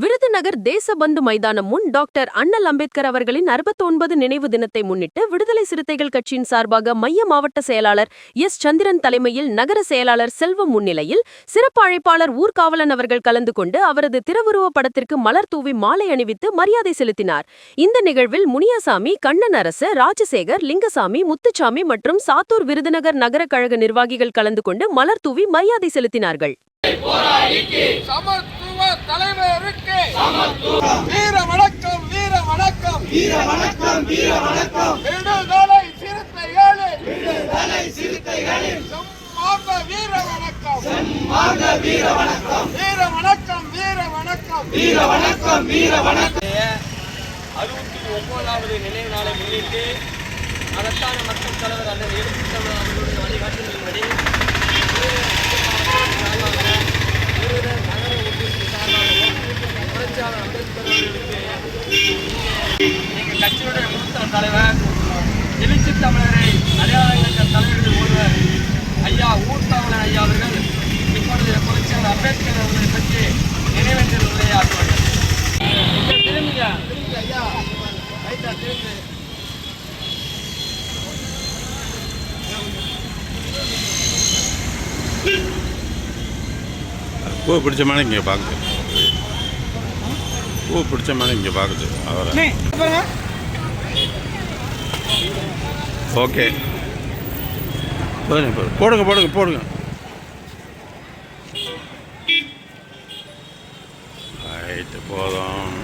விருதுநகர் தேசபந்து மைதானம் முன் டாக்டர் அண்ணல் அம்பேத்கர் அவர்களின் அறுபத்தொன்பது நினைவு தினத்தை முன்னிட்டு விடுதலை சிறுத்தைகள் கட்சியின் சார்பாக மைய மாவட்ட செயலாளர் எஸ். சந்திரன் தலைமையில் நகர செயலாளர் செல்வம் முன்னிலையில் சிறப்பு அழைப்பாளர் ஊர்காவலன் அவர்கள் கலந்து கொண்டு அவரது திருவுருவப் படத்திற்கு மலர் தூவி மாலை அணிவித்து மரியாதை செலுத்தினார். இந்த நிகழ்வில் முனியாசாமி கண்ணன் அரசு ராஜசேகர் லிங்கசாமி முத்துச்சாமி மற்றும் சாத்தூர் விருதுநகர் நகர கழக நிர்வாகிகள் கலந்து கொண்டு மலர் தூவி மரியாதை செலுத்தினார்கள். தலைவருக்கு வீர வணக்கம் வீர வணக்கம் வீர வணக்கம் வீர வணக்கம் விடுதலை சிறுத்தைகளே. விடுதலை சிறுத்தைகளே. செம்மாக வீர வணக்கம் வீர வணக்கம் வீர வணக்கம் வீர வணக்கம் வீர வணக்கம் வீர வணக்கம் அறுபத்தி ஒன்பதாவது நினைவு நாளை முன்னிட்டு மகத்தான மக்கள் தலைவர் அண்ணன் தமிழ் அவர்களுடைய வழிகாட்டுதலின்படி புரட்சியாளர் அம்பேத்கர் அவர்களுக்கு எங்கள் கட்சியுடைய மூத்த தலைவர் எழுச்சி தமிழரை அடையாளம் தலைவர்கள் ஒருவர் ஐயா ஐயா அவர்கள் இப்பொழுது புரட்சியாளர் அம்பேத்கர் அவர்களை பற்றி நினைவேந்தல் உரையாற்றுவார்கள் திரும்பிங்க திரும்பி ஐயா? ரைட்டா திரும்பி. பூ பிடிச்ச மாதிரி இங்கே பார்க்குறேன் பூ பிடிச்ச மாதிரி இங்கே பார்க்குது அவரை. ஓகே. போதுங்க போதுங்க. போடுங்க போடுங்க போடுங்க. ரைட்டு போதும்.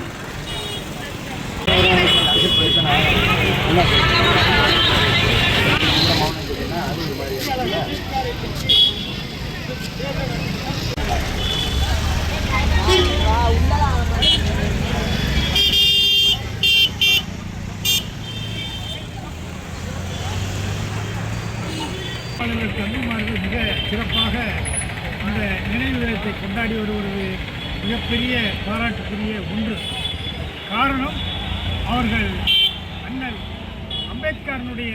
மாணவர்கள் கல்விமார்கள் மிக சிறப்பாக அந்த நினைவு தினத்தை கொண்டாடி வருவது மிகப்பெரிய பாராட்டுக்குரிய ஒன்று. காரணம் அவர்கள் அண்ணல் அம்பேத்கரனுடைய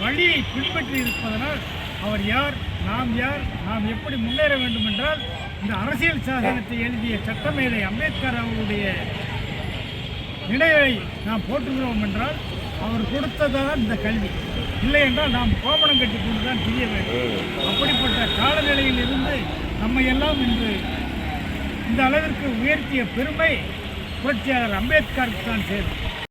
வழியை பின்பற்றி இருப்பதனால் அவர் யார் நாம் யார் நாம் எப்படி முன்னேற வேண்டும் என்றால் இந்த அரசியல் சாசனத்தை எழுதிய சட்டமேதை அம்பேத்கர் அவருடைய நினைவை நாம் போற்றுகிறோம் என்றால் அவர் கொடுத்ததான் இந்த கல்வி. இல்லை என்றால் நாம் கோமணம் கட்டிக்கொண்டு தான் தெரிய வேண்டும். அப்படிப்பட்ட காலநிலையில் இருந்து நம்மை எல்லாம் இன்று இந்த அளவிற்கு உயர்த்திய பெருமை புரட்சியாளர் அம்பேத்கருக்கு தான் சேரும்.